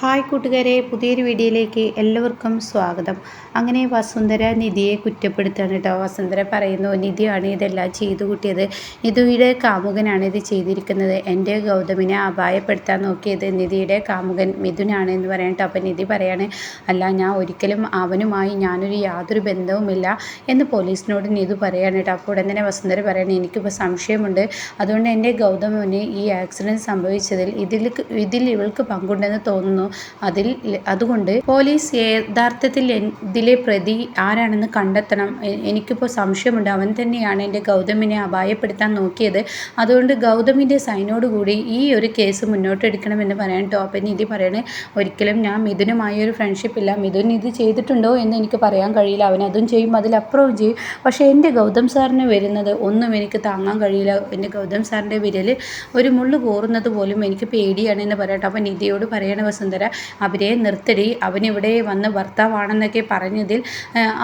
Hi കൂട്ടുകാരെ പുതിയൊരു വീഡിയോയിലേക്ക് എല്ലാവർക്കും സ്വാഗതം. അങ്ങനെ വസുന്ധര നിധിയെ കുറ്റപ്പെടുത്താണ് കേട്ടോ. വസുന്ധര പറയുന്നു നിധിയാണ് ഇതെല്ലാം ചെയ്തു കൂട്ടിയത്. നിധിയുടെ കാമുകനാണ് ഇത് ചെയ്തിരിക്കുന്നത്. എന്റെ ഗൗതമിനെ അപായപ്പെടുത്താൻ നോക്കിയത് നിധിയുടെ കാമുകൻ മിഥുനാണ് എന്ന് പറയാൻ കേട്ടോ. അപ്പം നിധി പറയാണ് അല്ല ഞാൻ ഒരിക്കലും അവനുമായി ഞാനൊരു യാതൊരു ബന്ധവുമില്ല എന്ന് പോലീസിനോട് നിധു പറയാണ് കേട്ടോ. അപ്പോൾ ഉടൻ തന്നെ വസുന്ധര പറയാണ് എനിക്കിപ്പോൾ സംശയമുണ്ട്. അതുകൊണ്ട് എന്റെ ഗൗതമന് ഈ ആക്സിഡന്റ് സംഭവിച്ചതിൽ ഇതിൽ ഇതിൽ ഇവൾക്ക് പങ്കുണ്ടെന്ന് തോന്നുന്നു. അതിൽ അതുകൊണ്ട് പോലീസ് യഥാർത്ഥത്തിൽ ഇതിലെ പ്രതി ആരാണെന്ന് കണ്ടെത്തണം. എനിക്കിപ്പോൾ സംശയമുണ്ട്. അവൻ തന്നെയാണ് എന്റെ ഗൗതമിനെ അപായപ്പെടുത്താൻ നോക്കിയത്. അതുകൊണ്ട് ഗൗതമിന്റെ സൈനോടുകൂടി ഈ ഒരു കേസ് മുന്നോട്ടെടുക്കണമെന്ന് പറയാൻ ടോപ്പ് നിധി പറയണേ. ഒരിക്കലും ഞാൻ മിഥുനുമായി ഒരു ഫ്രണ്ട്ഷിപ്പ് ഇല്ല. മിഥുൻ ഇത് ചെയ്തിട്ടുണ്ടോ എന്ന് എനിക്ക് പറയാൻ കഴിയില്ല. അവൻ അതും ചെയ്യും അതിലപ്പുറവും ചെയ്യും. പക്ഷേ എന്റെ ഗൗതം സാറിന് വരുന്നത് ഒന്നും എനിക്ക് താങ്ങാൻ കഴിയില്ല. എന്റെ ഗൗതം സാറിന്റെ വിരൽ ഒരു മുള്ളു കോറുന്നത് പോലും എനിക്ക് പേടിയാണ് എന്ന് പറയട്ടെ. അപ്പം നിധിയോട് പറയണ വസുന്ധര അവരെ നിർത്തടി. അവനിവിടെ വന്ന് ഭർത്താവാണെന്നൊക്കെ പറഞ്ഞതിൽ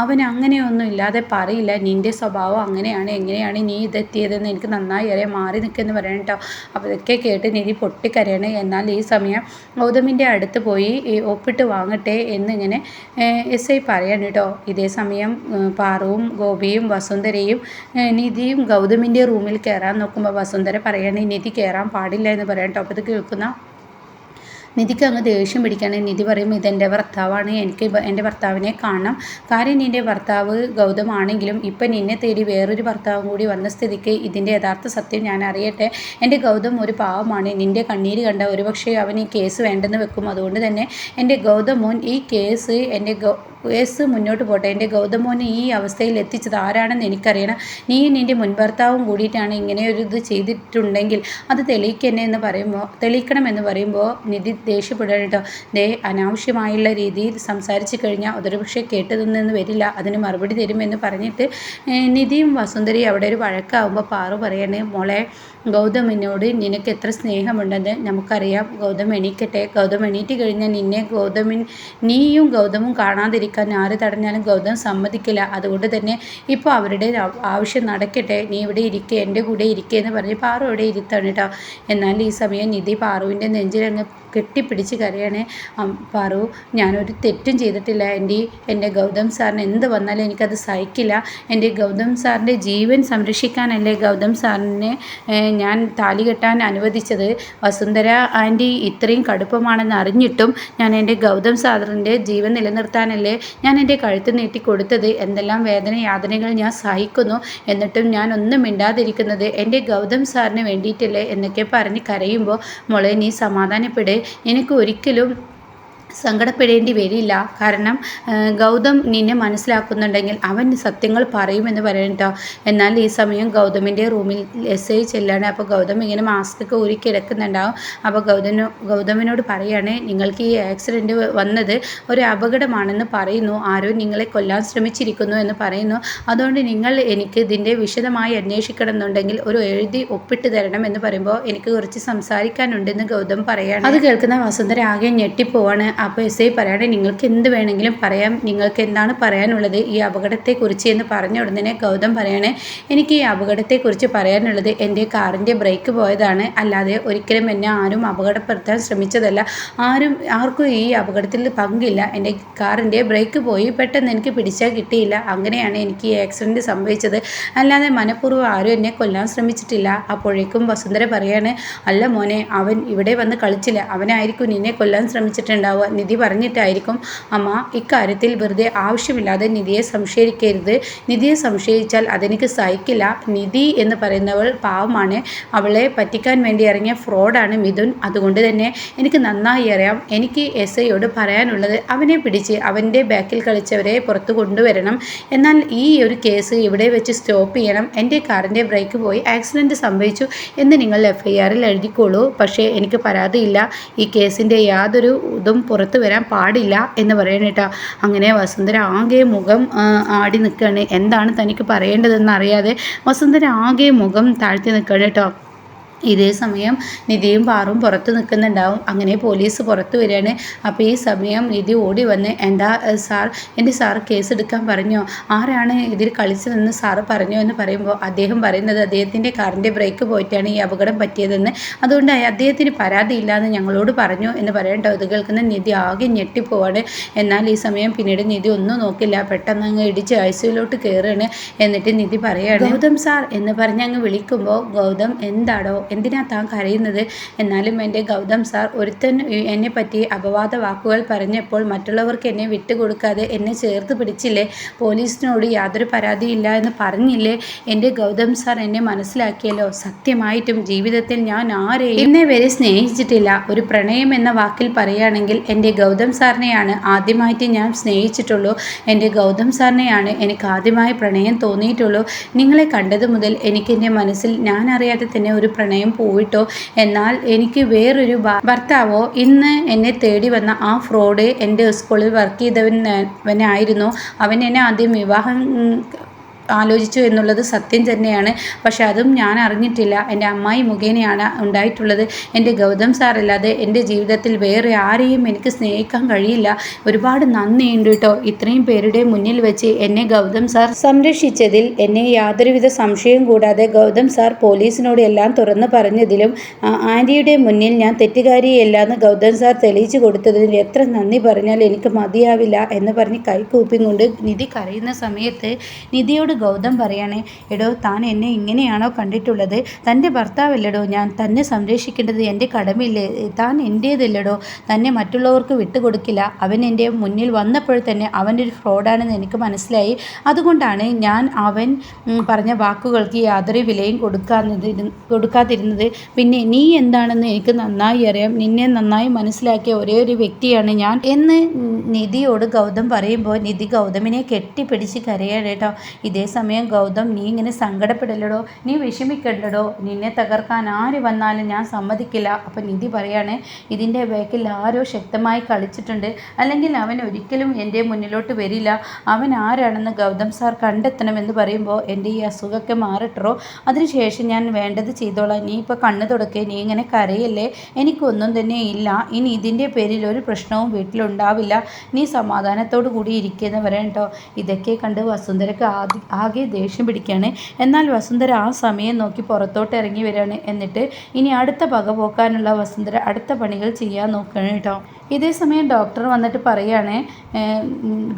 അവൻ അങ്ങനെയൊന്നും ഇല്ലാതെ പറയില്ല. നിന്റെ സ്വഭാവം അങ്ങനെയാണ് എങ്ങനെയാണ് നീ ഇതെത്തിയതെന്ന് എനിക്ക് നന്നായി അറിയാം. മാറി നിൽക്കുമെന്ന് പറയണം കേട്ടോ ഇതൊക്കെ കേട്ട് നിധി പൊട്ടിക്കരയാണ്. എന്നാൽ ഈ സമയം ഗൗതമിന്റെ അടുത്ത് പോയി ഒപ്പിട്ട് വാങ്ങട്ടെ എന്നിങ്ങനെ എസ് ഐ പറയാണ് കേട്ടോ ഇതേ സമയം പാറുവും ഗോപിയും വസുന്ധരയും നിധിയും ഗൗതമിന്റെ റൂമിൽ കയറാൻ നോക്കുമ്പോൾ വസുന്ധര പറയാണ് നിധി കയറാൻ പാടില്ല എന്ന് പറയാം കേട്ടോ അപ്പോൾ ഇത് കേൾക്കുന്ന നിധിക്ക് അങ്ങ് ദേഷ്യം പിടിക്കുകയാണ്. നിധി പറയും ഇതെന്റെ ഭർത്താവാണ്. എനിക്ക് എന്റെ ഭർത്താവിനെ കാണണം. കാര്യം നിന്റെ ഭർത്താവ് ഗൗതമാണെങ്കിലും ഇപ്പം നിന്നെ തേടി വേറൊരു ഭർത്താവും കൂടി വന്ന സ്ഥിതിക്ക് ഇതിന്റെ യഥാർത്ഥ സത്യം ഞാൻ അറിയട്ടെ. എന്റെ ഗൗതം ഒരു പാവമാണ്. നിന്റെ കണ്ണീര് കണ്ട ഒരുപക്ഷെ അവൻ ഈ കേസ് വേണ്ടെന്ന് വെക്കും. അതുകൊണ്ട് തന്നെ എന്റെ ഗൗതമോൻ ഈ കേസ് എന്റെ കേസ് മുന്നോട്ട് പോട്ടെ. എന്റെ ഗൗതമോനെ ഈ അവസ്ഥയിൽ എത്തിച്ചത് ആരാണെന്ന് എനിക്കറിയണം. നീ നിന്റെ മുൻഭർത്താവും കൂടിയിട്ടാണ് ഇങ്ങനെ ഒരു ഇത് ചെയ്തിട്ടുണ്ടെങ്കിൽ അത് തെളിയിക്കന്നെ എന്ന് പറയുമ്പോൾ തെളിയിക്കണമെന്ന് പറയുമ്പോൾ നിധി ദേഷ്യപ്പെടുക കേട്ടോ ദേ അനാവശ്യമായുള്ള രീതിയിൽ സംസാരിച്ച് കഴിഞ്ഞാൽ അതൊരു പക്ഷേ കേട്ടതൊന്നും വരില്ല. അതിന് മറുപടി തരുമെന്ന് പറഞ്ഞിട്ട് നിധിയും വസുന്ധരയും അവിടെ ഒരു വഴക്കാവുമ്പോൾ പാറു പറയണേ മോളെ ഗൗതമനോട് നിനക്ക് എത്ര സ്നേഹമുണ്ടെന്ന് നമുക്കറിയാം. ഗൗതം എണീക്കട്ടെ. ഗൗതം എണീറ്റ് കഴിഞ്ഞാൽ നിന്നെ ഗൗതമിൻ നീയും ഗൗതമും കാണാതിരിക്കാൻ ആര് തടഞ്ഞാലും ഗൗതം സമ്മതിക്കില്ല. അതുകൊണ്ട് തന്നെ ഇപ്പോൾ അവരുടെ ആവശ്യം നടക്കട്ടെ. നീ ഇവിടെ ഇരിക്കുക എന്റെ കൂടെ ഇരിക്കുക എന്ന് പറഞ്ഞ് പാറു ഇവിടെ ഇരുത്താണ് കേട്ടോ എന്നാൽ ഈ സമയം നിധി പാറുവിന്റെ നെഞ്ചിലങ്ങ് കെട്ടിപ്പിടിച്ച് കരയണേ. പറു ഞാനൊരു തെറ്റും ചെയ്തിട്ടില്ല. എന്റെ എന്റെ ഗൗതം സാറിന് എന്ത് വന്നാലും എനിക്കത് സഹിക്കില്ല. എന്റെ ഗൗതം സാറിന്റെ ജീവൻ സംരക്ഷിക്കാനല്ലേ ഗൗതം സാറിനെ ഞാൻ താലി കെട്ടാൻ അനുവദിച്ചത്. വസുന്ധര ആന്റി ഇത്രയും കടുപ്പമാണെന്ന് അറിഞ്ഞിട്ടും ഞാൻ എന്റെ ഗൗതം സാറിന്റെ ജീവൻ നിലനിർത്താനല്ലേ ഞാൻ എന്റെ കഴുത്ത് നീട്ടി കൊടുത്തത്. എന്തെല്ലാം വേദന യാതനകൾ ഞാൻ സഹിക്കുന്നു. എന്നിട്ടും ഞാൻ ഒന്നും മിണ്ടാതിരിക്കുന്നത് എന്റെ ഗൗതം സാറിന് വേണ്ടിയിട്ടല്ലേ എന്നൊക്കെ പറഞ്ഞ് കരയുമ്പോൾ മോളെ നീ സമാധാനപ്പെട്. എനിക്ക് ഒരിക്കലും സങ്കടപ്പെടേണ്ടി വരില്ല. കാരണം ഗൗതം നിന്നെ മനസ്സിലാക്കുന്നുണ്ടെങ്കിൽ അവൻ സത്യങ്ങൾ പറയുമെന്ന് പറയണ്ടോ എന്നാൽ ഈ സമയം ഗൗതമിന്റെ റൂമിൽ എസ് ഐ ചെല്ലാണ്. അപ്പോൾ ഗൗതം ഇങ്ങനെ മാസ്കൊക്കെ ഊരി കിടക്കുന്നുണ്ടാവും. അപ്പോൾ ഗൗതനോ ഗൗതമിനോട് പറയാണ് നിങ്ങൾക്ക് ഈ ആക്സിഡന്റ് വന്നത് ഒരു അപകടമാണെന്ന് പറയുന്നു. ആരോ നിങ്ങളെ കൊല്ലാൻ ശ്രമിച്ചിരിക്കുന്നു എന്ന് പറയുന്നു. അതുകൊണ്ട് നിങ്ങൾ എനിക്ക് ഇതിന്റെ വിശദമായി അന്വേഷിക്കണം എന്നുണ്ടെങ്കിൽ ഒരു എഴുതി ഒപ്പിട്ട് തരണം എന്ന് പറയുമ്പോൾ എനിക്ക് കുറച്ച് സംസാരിക്കാനുണ്ടെന്ന് ഗൗതം പറയാണ്. അത് കേൾക്കുന്ന വസുന്ധര ആകെ ഞെട്ടിപ്പോവാണ്. അപ്പോൾ എസ് ഐ പറയണേ നിങ്ങൾക്ക് എന്ത് വേണമെങ്കിലും പറയാം. നിങ്ങൾക്ക് എന്താണ് പറയാനുള്ളത്? ഈ അപകടത്തെക്കുറിച്ച് എന്ന് പറഞ്ഞ ഉടനെ ഗൗതം പറയണേ എനിക്ക് ഈ അപകടത്തെക്കുറിച്ച് പറയാനുള്ളത് എന്റെ കാറിന്റെ ബ്രേക്ക് പോയതാണ്. അല്ലാതെ ഒരിക്കലും എന്നെ ആരും അപകടപ്പെടുത്താൻ ശ്രമിച്ചതല്ല. ആരും ആർക്കും ഈ അപകടത്തിൽ പങ്കില്ല. എന്റെ കാറിന്റെ ബ്രേക്ക് പോയി. പെട്ടെന്ന് എനിക്ക് പിടിച്ചാൽ കിട്ടിയില്ല. അങ്ങനെയാണ് എനിക്ക് ഈ ആക്സിഡന്റ് സംഭവിച്ചത്. അല്ലാതെ മനഃപൂർവം ആരും എന്നെ കൊല്ലാൻ ശ്രമിച്ചിട്ടില്ല. അപ്പോഴേക്കും വസുന്ധര പറയാണ് അല്ല മോനെ അവൻ ഇവിടെ വന്ന് കളിച്ചില്ല. അവനായിരിക്കും നിന്നെ കൊല്ലാൻ ശ്രമിച്ചിട്ടുണ്ടാവുക. നിധി പറഞ്ഞിട്ടായിരിക്കും. അമ്മ ഇക്കാര്യത്തിൽ വെറുതെ ആവശ്യമില്ലാതെ നിധിയെ സംശയിക്കരുത്. നിധിയെ സംശയിച്ചാൽ അതെനിക്ക് സഹിക്കില്ല. നിധി എന്ന് പറയുന്നവൾ പാവമാണ്. അവളെ പറ്റിക്കാൻ വേണ്ടി ഇറങ്ങിയ ഫ്രോഡാണ് മിഥുൻ. അതുകൊണ്ട് തന്നെ എനിക്ക് നന്നായി അറിയാം. എനിക്ക് എസ് ഐയോട് പറയാനുള്ളത് അവനെ പിടിച്ച് അവന്റെ ബാക്കിൽ കളിച്ചവരെ പുറത്തു കൊണ്ടുവരണം. എന്നാൽ ഈ ഒരു കേസ് ഇവിടെ വെച്ച് സ്റ്റോപ്പ് ചെയ്യണം. എന്റെ കാറിന്റെ ബ്രേക്ക് പോയി. ആക്സിഡന്റ് സംഭവിച്ചു എന്ന് നിങ്ങൾ എഫ് ഐ ആറിൽ എഴുതിക്കോളൂ. പക്ഷേ എനിക്ക് പരാതിയില്ല. ഈ കേസിന്റെ യാതൊരു ഇതും പുറത്ത് വരാൻ പാടില്ല എന്ന് പറയണേട്ടാ അങ്ങനെ വസുന്ധര ആകെ മുഖം ആടി നിൽക്കുകയാണ് എന്താണ് തനിക്ക് പറയേണ്ടതെന്ന് അറിയാതെ വസുന്ധര ആകെ മുഖം താഴ്ത്തി നിൽക്കുകയാണ് കേട്ടോ ഇതേ സമയം നിധിയും പാറും പുറത്ത് നിൽക്കുന്നുണ്ടാവും. അങ്ങനെ പോലീസ് പുറത്ത് വരികയാണ്. അപ്പോൾ ഈ സമയം നിധി ഓടി വന്ന് എന്താ സാർ എന്റെ സാർ കേസ് എടുക്കാൻ പറഞ്ഞോ? ആരാണ് ഇതിൽ കളിച്ചതെന്ന് സാറ് പറഞ്ഞോ? എന്ന് പറയുമ്പോൾ അദ്ദേഹം പറയുന്നത് അദ്ദേഹത്തിന്റെ കാറിന്റെ ബ്രേക്ക് പോയിട്ടാണ് ഈ അപകടം പറ്റിയതെന്ന്. അതുകൊണ്ട് അദ്ദേഹത്തിന് പരാതിയില്ലാന്ന് ഞങ്ങളോട് പറഞ്ഞു എന്ന് പറയട്ടോ ഇത് കേൾക്കുന്ന നിധി ആകെ ഞെട്ടിപ്പോവാണ്. എന്നാൽ ഈ സമയം പിന്നീട് നിധി ഒന്നും നോക്കില്ല. പെട്ടെന്ന് അങ്ങ് ഇടിച്ച് ഐസിയിലോട്ട് കയറുകയാണ്. എന്നിട്ട് നിധി പറയുകയാണ് ഗൗതം സാർ എന്ന് പറഞ്ഞ് അങ്ങ് വിളിക്കുമ്പോൾ ഗൗതം എന്താടോ? എന്തിനാ താൻ കരയുന്നത്? എന്നാലും എന്റെ ഗൗതം സാർ ഒരുത്തൻ എന്നെ പറ്റി അപവാദ വാക്കുകൾ പറഞ്ഞപ്പോൾ മറ്റുള്ളവർക്ക് എന്നെ വിട്ടുകൊടുക്കാതെ എന്നെ ചേർത്ത് പിടിച്ചില്ലേ? പോലീസിനോട് യാതൊരു പരാതിയില്ല എന്ന് പറഞ്ഞില്ലേ? എന്റെ ഗൗതം സാർ എന്നെ മനസ്സിലാക്കിയല്ലോ. സത്യമായിട്ടും ജീവിതത്തിൽ ഞാൻ ആരെയും എന്നെ വരെ സ്നേഹിച്ചിട്ടില്ല. ഒരു പ്രണയം എന്ന വാക്കിൽ പറയുകയാണെങ്കിൽ എന്റെ ഗൗതം സാറിനെയാണ് ആദ്യമായിട്ട് ഞാൻ സ്നേഹിച്ചിട്ടുള്ളൂ. എന്റെ ഗൗതം സാറിനെയാണ് എനിക്ക് ആദ്യമായി പ്രണയം തോന്നിയിട്ടുള്ളൂ. നിങ്ങളെ കണ്ടത് മുതൽ എനിക്ക് എന്റെ മനസ്സിൽ ഞാൻ അറിയാതെ തന്നെ ഒരു പ്രണയം പോയിട്ടോ എന്നാൽ എനിക്ക് വേറൊരു ഭർത്താവോ ഇന്ന് എന്നെ തേടി വന്ന ആ ഫ്രോഡ് എന്റെ സ്കൂളിൽ വർക്ക് ചെയ്തവനായിരുന്നു അവൻ എന്നെ ആദ്യം വിവാഹം ആലോചിച്ചു എന്നുള്ളത് സത്യം തന്നെയാണ്. പക്ഷെ അതും ഞാൻ അറിഞ്ഞിട്ടില്ല. എന്റെ അമ്മായി മുഖേനയാണ് ഉണ്ടായിട്ടുള്ളത്. എന്റെ ഗൗതം സാറല്ലാതെ എന്റെ ജീവിതത്തിൽ വേറെ ആരെയും എനിക്ക് സ്നേഹിക്കാൻ കഴിയില്ല. ഒരുപാട് നന്ദിയുണ്ട് കേട്ടോ. ഇത്രയും പേരുടെ മുന്നിൽ വെച്ച് എന്നെ ഗൗതം സാർ സംരക്ഷിച്ചതിൽ എന്നെ യാതൊരുവിധ സംശയവും കൂടാതെ ഗൗതം സാർ പോലീസിനോട് എല്ലാം തുറന്നു പറഞ്ഞതിലും ആന്റിയുടെ മുന്നിൽ ഞാൻ തെറ്റുകാരിയല്ലെന്ന് ഗൗതം സാർ തെളിയിച്ചു കൊടുത്തതിൽ എത്ര നന്ദി പറഞ്ഞാൽ എനിക്ക് മതിയാവില്ല എന്ന് പറഞ്ഞ് കൈകൂപ്പിക്കൊണ്ട് നിധി കരയുന്ന സമയത്ത് നിധിയോട് ഗൗതം പറയണേ എടോ താൻ എന്നെ ഇങ്ങനെയാണോ കണ്ടിട്ടുള്ളത്? തന്റെ ഭർത്താവല്ലടോ ഞാൻ തന്നെ സംരക്ഷിക്കേണ്ടത് എന്റെ കടമയില്ലേ താൻ എന്റേതല്ലടോ തന്നെ മറ്റുള്ളവർക്ക് വിട്ടുകൊടുക്കില്ല. അവൻ എന്റെ മുന്നിൽ വന്നപ്പോൾ തന്നെ അവന്റെ ഒരു ഫ്രോഡാണെന്ന് എനിക്ക് മനസ്സിലായി. അതുകൊണ്ടാണ് ഞാൻ അവൻ പറഞ്ഞ വാക്കുകൾക്ക് യാതൊരു വിലയും കൊടുക്കാതിരുന്നത് കൊടുക്കാതിരുന്നത്. പിന്നെ നീ എന്താണെന്ന് എനിക്ക് നന്നായി അറിയാം. നിന്നെ നന്നായി മനസ്സിലാക്കിയ ഒരേ ഒരു വ്യക്തിയാണ് ഞാൻ. എന്ന് നിധിയോട് ഗൗതം പറയുമ്പോൾ നിധി ഗൗതമിനെ കെട്ടിപ്പിടിച്ച് കരയാണ് കേട്ടോ. ഇതേ സമയം ഗൗതം നീ ഇങ്ങനെ സങ്കടപ്പെടലടോ നീ വിഷമിക്കണ്ടടോ നിന്നെ തകർക്കാൻ ആര് വന്നാലും ഞാൻ സമ്മതിക്കില്ല. അപ്പം നിധി പറയാണ് ഇതിന്റെ ബാക്കിൽ ആരോ ശക്തമായി കളിച്ചിട്ടുണ്ട്. അല്ലെങ്കിൽ അവൻ ഒരിക്കലും എന്റെ മുന്നിലോട്ട് വരില്ല. അവൻ ആരാണെന്ന് ഗൗതം സാർ കണ്ടെത്തണമെന്ന് പറയുമ്പോൾ എന്റെ ഈ അസുഖമൊക്കെ മാറിട്ടോ. അതിനുശേഷം ഞാൻ വേണ്ടത് ചെയ്തോളാം. നീ ഇപ്പോൾ കണ്ണ് തുടക്കേ. നീ ഇങ്ങനെ കരയല്ലേ? എനിക്കൊന്നും തന്നെ ഇല്ല. ഇനി ഇതിന്റെ പേരിൽ ഒരു പ്രശ്നവും വീട്ടിലുണ്ടാവില്ല. നീ സമാധാനത്തോടു കൂടി ഇരിക്കുന്ന കേട്ടോ ഇതൊക്കെ കണ്ട് വസുന്ധരക്ക് ആദ്യ ആകെ ദേഷ്യം പിടിക്കുകയാണ്. എന്നാൽ വസുന്ധര ആ സമയം നോക്കി പുറത്തോട്ട് ഇറങ്ങി വരികയാണ്. എന്നിട്ട് ഇനി അടുത്ത പക പോക്കാനുള്ള വസുന്ധര അടുത്ത പണികൾ ചെയ്യാൻ നോക്കണം കേട്ടോ. ഇതേ സമയം ഡോക്ടർ വന്നിട്ട് പറയുകയാണ്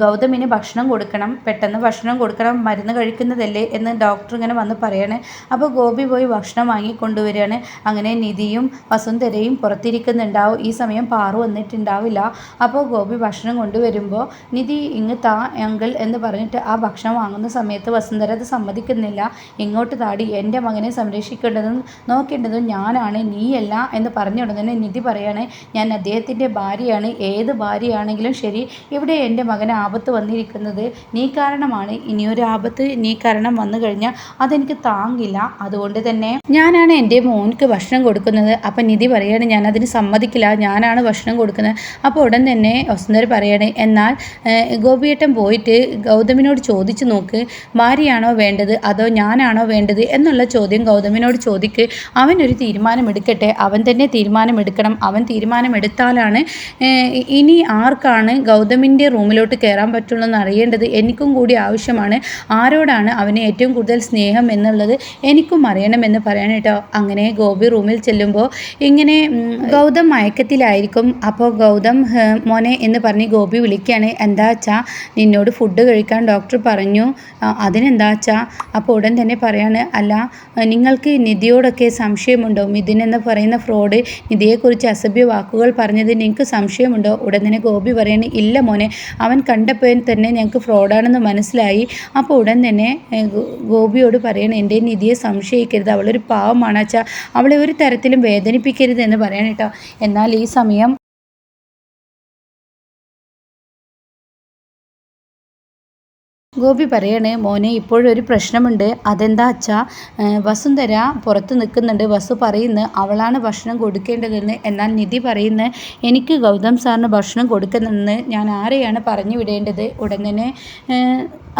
ഗൗതമിന് ഭക്ഷണം കൊടുക്കണം. പെട്ടെന്ന് ഭക്ഷണം കൊടുക്കണം. മരുന്ന് കഴിക്കുന്നതല്ലേ? എന്ന് ഡോക്ടർ ഇങ്ങനെ വന്ന് പറയാണ്. അപ്പോൾ ഗോപി പോയി ഭക്ഷണം വാങ്ങി കൊണ്ടുവരികയാണ്. അങ്ങനെ നിധിയും വസുന്ധരയും പുറത്തിരിക്കുന്നുണ്ടാവും. ഈ സമയം പാറു വന്നിട്ടുണ്ടാവില്ല. അപ്പോൾ ഗോപി ഭക്ഷണം കൊണ്ടുവരുമ്പോൾ നിധി ഇങ്ങ് താ അങ്കിൾ എന്ന് പറഞ്ഞിട്ട് ആ ഭക്ഷണം വാങ്ങുന്ന സമയത്ത് വസുന്ധര അത് സമ്മതിക്കുന്നില്ല. ഇങ്ങോട്ട് താടി എന്റെ മകനെ സംരക്ഷിക്കേണ്ടതും നോക്കേണ്ടതും ഞാനാണ് നീയല്ല എന്ന് പറഞ്ഞ ഉടനെ നിധി പറയാണ്. ഞാൻ അദ്ദേഹത്തിന്റെ ഭാര്യയാണ്. ഏത് ഭാര്യയാണെങ്കിലും ശരി ഇവിടെ എന്റെ മകന് ആപത്ത് വന്നിരിക്കുന്നത് നീ കാരണമാണ്. ഇനിയൊരു ആപത്ത് നീ കാരണം വന്നു കഴിഞ്ഞാൽ അതെനിക്ക് താങ്ങില്ല. അതുകൊണ്ട് തന്നെ ഞാനാണ് എന്റെ മോനിക്ക് ഭക്ഷണം കൊടുക്കുന്നത്. അപ്പം നിധി പറയാണ് ഞാൻ അതിന് സമ്മതിക്കില്ല. ഞാനാണ് ഭക്ഷണം കൊടുക്കുന്നത്. അപ്പോൾ ഉടൻ തന്നെ വസുന്ധര പറയാണ് എന്നാൽ ഗോപിയേട്ടൻ പോയിട്ട് ഗൗതമിനോട് ചോദിച്ചു നോക്ക്. ഭാര്യയാണോ വേണ്ടത്? അതോ ഞാനാണോ വേണ്ടത്? എന്നുള്ള ചോദ്യം ഗൗതമിനോട് ചോദിക്ക്. അവനൊരു തീരുമാനമെടുക്കട്ടെ. അവൻ തന്നെ തീരുമാനമെടുക്കണം. അവൻ തീരുമാനമെടുത്താലാണ് ഇനി ആർക്കാണ് ഗൗതമിന്റെ റൂമിലോട്ട് കയറാൻ പറ്റുള്ളൂ അറിയേണ്ടത്? എനിക്കും കൂടി ആവശ്യമാണ്. ആരോടാണ് അവന് ഏറ്റവും കൂടുതൽ സ്നേഹം എന്നുള്ളത് എനിക്കും അറിയണമെന്ന് പറയണം കേട്ടോ. അങ്ങനെ ഗോപി റൂമിൽ ചെല്ലുമ്പോൾ ഇങ്ങനെ ഗൗതം മയക്കത്തിലായിരിക്കും. അപ്പോൾ ഗൗതം മോനെ എന്ന് പറഞ്ഞ് ഗോപി വിളിക്കുകയാണ്. എന്താ വെച്ചാൽ നിന്നോട് ഫുഡ് കഴിക്കാൻ ഡോക്ടർ പറഞ്ഞു. അതിനെന്താ വെച്ചാൽ അപ്പോൾ ഉടൻ തന്നെ പറയാണ് അല്ല നിങ്ങൾക്ക് നിധിയോടൊക്കെ സംശയമുണ്ടോ? മിഥുൻ എന്ന് പറയുന്ന ഫ്രോഡ് നിധിയെക്കുറിച്ച് അസഭ്യ വാക്കുകൾ പറഞ്ഞത് നിങ്ങൾക്ക് സംശയമുണ്ടോ? ഉടൻ തന്നെ ഗോപി പറയാണ് ഇല്ല മോനെ അവൻ കണ്ടപ്പോൾ തന്നെ ഞങ്ങൾക്ക് ഫ്രോഡാണെന്ന് മനസ്സിലായി. അപ്പോൾ ഉടൻ തന്നെ ഗോപിയോട് പറയണം എന്റെ നിധിയെ സംശയിക്കരുത് അവളൊരു പാവമാണ് അച്ഛാ അവളെ ഒരു തരത്തിലും വേദനിപ്പിക്കരുത് എന്ന് പറയണം കേട്ടോ. എന്നാൽ ഈ സമയം ഗോപി പറയണേ മോനെ ഇപ്പോഴൊരു പ്രശ്നമുണ്ട്. അതെന്താ അച്ഛാ? വസുന്ധര പുറത്ത് നിൽക്കുന്നുണ്ട്. വസു പറയുന്നു അവളാണ് ഭക്ഷണം കൊടുക്കേണ്ടതെന്ന്. എന്നാൽ നിധി പറയുന്നു എനിക്ക് ഗൗതം സാറിന് ഭക്ഷണം കൊടുക്കുന്നതെന്ന് ഞാൻ ആരെയാണ് പറഞ്ഞു വിടേണ്ടത്? ഉടനെ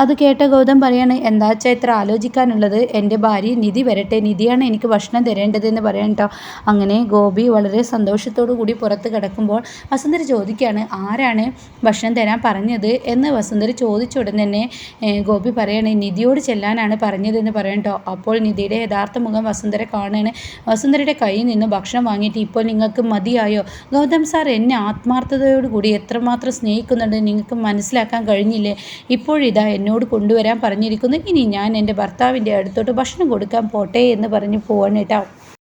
അത് കേട്ട ഗൗതം പറയാണ് എന്താ വെച്ചാൽ ഇത്ര ആലോചിക്കാനുള്ളത്? എന്റെ ഭാര്യ നിധി വരട്ടെ. നിധിയാണ് എനിക്ക് ഭക്ഷണം തരേണ്ടതെന്ന് പറയാൻ കേട്ടോ അങ്ങനെ ഗോപി വളരെ സന്തോഷത്തോടു കൂടി പുറത്ത് കിടക്കുമ്പോൾ വസുന്ധര ചോദിക്കുകയാണ് ആരാണ് ഭക്ഷണം തരാൻ പറഞ്ഞത്? എന്ന് വസുന്ധര ചോദിച്ച ഉടൻ തന്നെ ഗോപി പറയാണ് നിധിയോട് ചെല്ലാനാണ് പറഞ്ഞതെന്ന് പറയണ്ടോ അപ്പോൾ നിധിയുടെ യഥാർത്ഥ മുഖം വസുന്ധര കാണുകയാണ് വസുന്ധരയുടെ കയ്യിൽ നിന്ന് ഭക്ഷണം വാങ്ങിയിട്ട് ഇപ്പോൾ നിങ്ങൾക്ക് മതിയായോ? ഗൗതം സാർ എന്നെ ആത്മാർത്ഥതയോടുകൂടി എത്രമാത്രം സ്നേഹിക്കുന്നുണ്ട് നിങ്ങൾക്ക് മനസ്സിലാക്കാൻ കഴിഞ്ഞില്ലേ? ഇപ്പോഴിതാ എന്നോട് കൊണ്ടുവരാൻ പറഞ്ഞിരിക്കുന്നു. ഇനി ഞാൻ എന്റെ ഭർത്താവിന്റെ അടുത്തോട്ട് ഭക്ഷണം കൊടുക്കാൻ പോട്ടെ എന്ന് പറഞ്ഞ് പോവാണ് കേട്ടോ